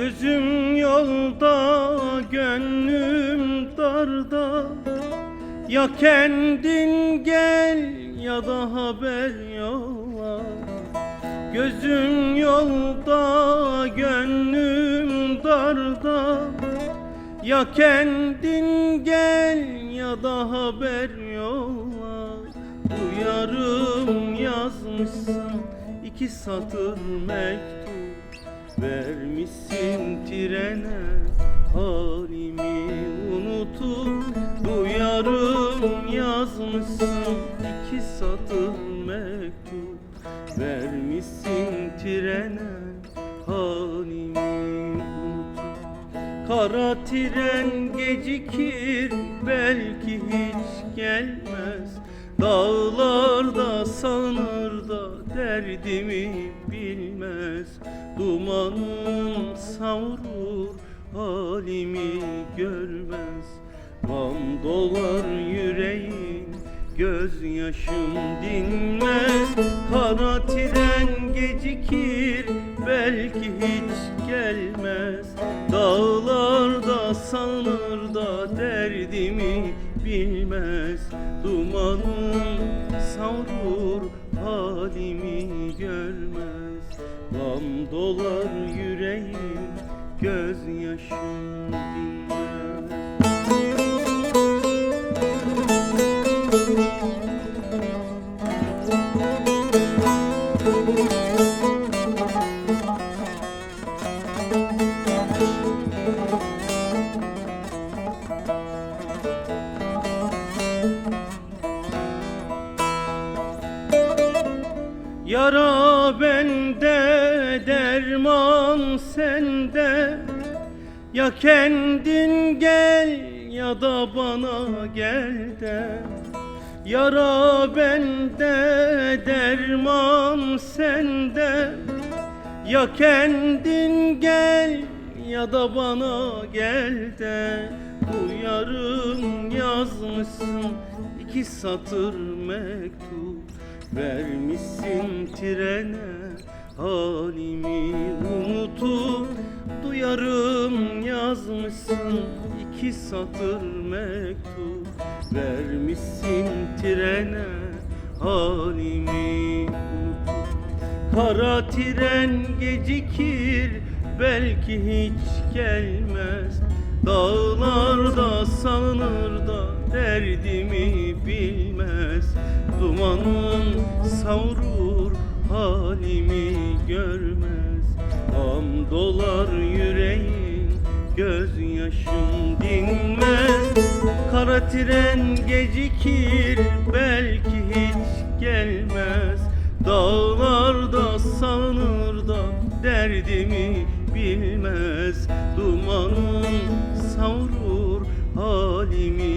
gözüm yolda, gönlüm darda. Ya kendin gel ya da haber yolla. Gözüm yolda, gönlüm darda. Ya kendin gel ya da haber yolla. Duyarım yazmışsın iki satır mektup Vermişsin trene. Halimi unutup Duyarım yazmışsın iki satır mektup. Vermişsin trene halimi unutup. Kara tren gecikir belki hiç gelmez. Dağlarda sanır da derdimi bilmez Dumanın savrur halimi görmez. Gam dolar yüreğin Gözyaşım dinmez. Kara tren gecikir Belki hiç gelmez. Dağlarda sanır da Derdimi bilmez. Dumanın savrur Halimi dolar yüreğim Gözyaşım dinmez Yara bende, derman sende. Ya kendin gel ya da bana gel de. Yara bende, derman sende. Ya kendin gel ya da bana gel de. Duyarım yazmışsın iki satır mektup Vermişsin trene halimi unutup Duyarım yazmışsın iki satır mektup. Vermişsin trene halimi unutup. Kara tren gecikir belki hiç gelmez. Dağlarda salınır da derdimi bilmez. Dumanın savrur halimi görmez. Am dolar yüreğin gözyaşım dinmez. Kara tren gecikir belki hiç gelmez. Dağlarda sanır da derdimi bilmez. Dumanın savrur halimi